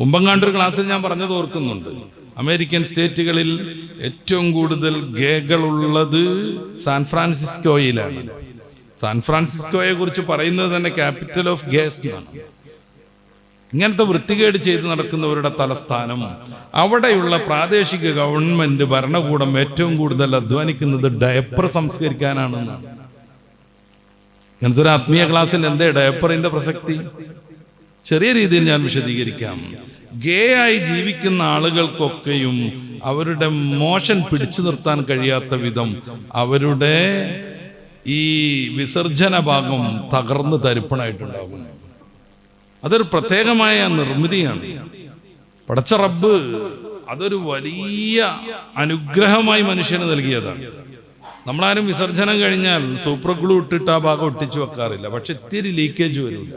മുമ്പങ്ങാണ്ടൊരു ക്ലാസ്സിൽ ഞാൻ പറഞ്ഞത് ഓർക്കുന്നുണ്ട്. അമേരിക്കൻ സ്റ്റേറ്റുകളിൽ ഏറ്റവും കൂടുതൽ ഗേകളുള്ളത് സാൻ ഫ്രാൻസിസ്കോയിലാണ്. സാൻ ഫ്രാൻസിസ്കോയെ കുറിച്ച് പറയുന്നത് തന്നെ ക്യാപിറ്റൽ ഓഫ് ഗേസ് എന്നാണ്. ഇങ്ങനത്തെ വൃത്തികേട് ചെയ്ത് നടക്കുന്നവരുടെ തലസ്ഥാനം അവിടെയുള്ള പ്രാദേശിക ഗവൺമെന്റ് ഭരണകൂടം ഏറ്റവും കൂടുതൽ അധ്വാനിക്കുന്നത് ഡയപ്പർ സംസ്കരിക്കാനാണെന്നാണ്. ഇങ്ങനത്തെ ഒരു ആത്മീയ ക്ലാസ്സിൽ എന്തേ ഡയപ്പറിന്റെ പ്രസക്തി? ചെറിയ രീതിയിൽ ഞാൻ വിശദീകരിക്കാം. ഗേ ആയി ജീവിക്കുന്ന ആളുകൾക്കൊക്കെയും അവരുടെ മോഷൻ പിടിച്ചു നിർത്താൻ കഴിയാത്ത വിധം അവരുടെ ഈ വിസർജന ഭാഗം തകർന്ന് തരിപ്പണായിട്ടുണ്ടാകുന്നു അതൊരു പ്രത്യേകമായ നിർമ്മിതിയാണ്. പടച്ച റബ്ബ് അതൊരു വലിയ അനുഗ്രഹമായി മനുഷ്യന് നൽകിയതാണ്. നമ്മളാരും വിസർജനം കഴിഞ്ഞാൽ സൂപ്പർ ഗ്ലൂ ഇട്ടിട്ട് ആ ഭാഗം ഒട്ടിച്ചു വെക്കാറില്ല. പക്ഷെ ഇത്തിരി ലീക്കേജ് വരില്ല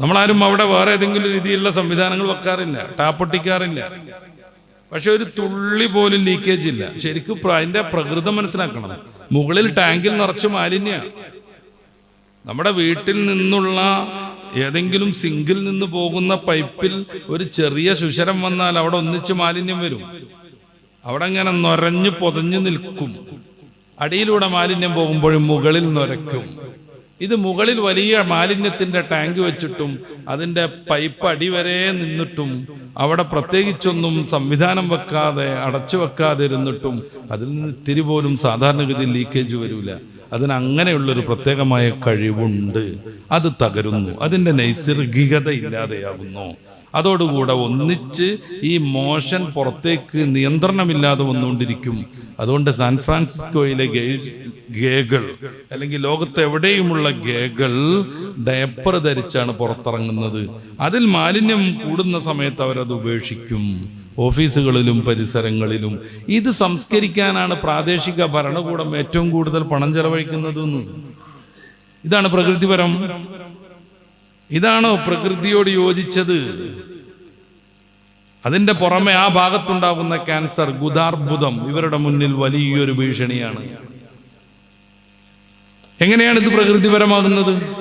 നമ്മളാരും അവിടെ വേറെ ഏതെങ്കിലും രീതിയിലുള്ള സംവിധാനങ്ങൾ വെക്കാറില്ല ടാപ്പൊട്ടിക്കാറില്ല. പക്ഷെ ഒരു തുള്ളി പോലും ലീക്കേജ് ഇല്ല. ശരിക്കും അതിന്റെ പ്രകൃതം മനസ്സിലാക്കണം. മുകളിൽ ടാങ്കിൽ നിറച്ച് മാലിന്യ. നമ്മുടെ വീട്ടിൽ നിന്നുള്ള ഏതെങ്കിലും സിങ്കിൽ നിന്ന് പോകുന്ന പൈപ്പിൽ ഒരു ചെറിയ ശുശരം വന്നാൽ അവിടെ ഒന്നിച്ച് മാലിന്യം വരും. അവിടെ അങ്ങനെ നൊരഞ്ഞു പൊതഞ്ഞു നിൽക്കും. അടിയിലൂടെ മാലിന്യം പോകുമ്പോഴും മുകളിൽ നൊരയ്ക്കും. ഇത് മുകളിൽ വലിയ മാലിന്യത്തിന്റെ ടാങ്ക് വെച്ചിട്ടും അതിന്റെ പൈപ്പ് അടിവരെ നിന്നിട്ടും അവിടെ പ്രത്യേകിച്ചൊന്നും സംവിധാനം വെക്കാതെ അടച്ചു വെക്കാതെ ഇരുന്നിട്ടും അതിൽ നിന്ന് ഇത്തിരി പോലും സാധാരണഗതിയിൽ ലീക്കേജ് വരില്ല അതിന് അങ്ങനെയുള്ളൊരു പ്രത്യേകമായ കഴിവുണ്ട്. അത് തകരുന്നു. അതിന്റെ നൈസർഗികത ഇല്ലാതെയാകുന്നു. അതോടുകൂടെ ഒന്നിച്ച് ഈ മോഷൻ പുറത്തേക്ക് നിയന്ത്രണമില്ലാതെ വന്നുകൊണ്ടിരിക്കും. അതുകൊണ്ട് സാൻ ഫ്രാൻസിസ്കോയിലെ ഗേകൾ അല്ലെങ്കിൽ ലോകത്ത് എവിടെയുമുള്ള ഗേകൾ ഡയപ്പർ ധരിച്ചാണ് പുറത്തിറങ്ങുന്നത്. അതിൽ മാലിന്യം കൂടുന്ന സമയത്ത് അവരത് ഉപേക്ഷിക്കും. ഓഫീസുകളിലും പരിസരങ്ങളിലും. ഇത് സംസ്കരിക്കാനാണ് പ്രാദേശിക ഭരണകൂടം ഏറ്റവും കൂടുതൽ പണം ചെലവഴിക്കുന്നത് ഇതാണ് പ്രകൃതിപരം. ഇതാണോ പ്രകൃതിയോട് യോജിച്ചത്? അതിന്റെ പുറമെ ആ ഭാഗത്തുണ്ടാകുന്ന ക്യാൻസർ ഗുദാർബുദം ഇവരുടെ മുന്നിൽ വലിയൊരു ഭീഷണിയാണ്. എങ്ങനെയാണ് ഇത് പ്രകൃതിപരമാകുന്നത്?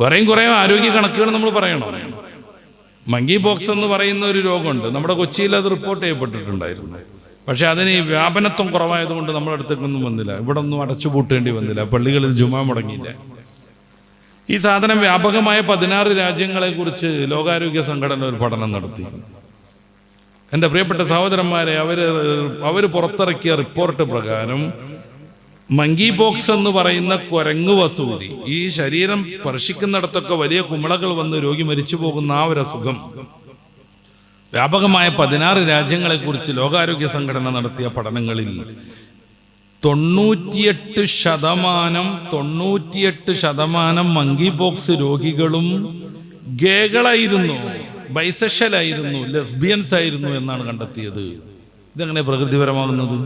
വേറെയും കുറെ ആരോഗ്യ കണക്കുകൾ നമ്മൾ പറയണം. മങ്കി ബോക്സ് എന്ന് പറയുന്ന ഒരു രോഗമുണ്ട്. നമ്മുടെ കൊച്ചിയിൽ അത് റിപ്പോർട്ട് ചെയ്യപ്പെട്ടിട്ടുണ്ടായിരുന്നു. പക്ഷെ അതിന് വ്യാപനത്വം കുറവായതുകൊണ്ട് നമ്മുടെ അടുത്തേക്കൊന്നും വന്നില്ല. ഇവിടെ ഒന്നും അടച്ചുപൂട്ടേണ്ടി വന്നില്ല. പള്ളികളിൽ ജുമാ മുടങ്ങിയില്ല. ഈ സാധനം വ്യാപകമായ പതിനാറ് രാജ്യങ്ങളെ കുറിച്ച് ലോകാരോഗ്യ സംഘടന ഒരു പഠനം നടത്തി. എന്റെ പ്രിയപ്പെട്ട സഹോദരന്മാരെ അവർ അവർ പുറത്തിറക്കിയ റിപ്പോർട്ട് പ്രകാരം മങ്കി ബോക്സ് എന്ന് പറയുന്ന കുരങ്ങു വസൂതി ഈ ശരീരം സ്പർശിക്കുന്നിടത്തൊക്കെ വലിയ കുമിളകൾ വന്ന് രോഗി മരിച്ചു പോകുന്ന ആ ഒരു അസുഖം. വ്യാപകമായ പതിനാറ് രാജ്യങ്ങളെ കുറിച്ച് ലോകാരോഗ്യ സംഘടന നടത്തിയ പഠനങ്ങളിൽ തൊണ്ണൂറ്റിയെട്ട് ശതമാനം തൊണ്ണൂറ്റിയെട്ട് ശതമാനം മങ്കി ബോക്സ് രോഗികളും ഗേകളായിരുന്നു ബൈസെഷലായിരുന്നു ലെസ്ബിയൻസ് ആയിരുന്നു എന്നാണ് കണ്ടെത്തിയത്. ഇതെങ്ങനെ പ്രകൃതിപരമാകുന്നത്?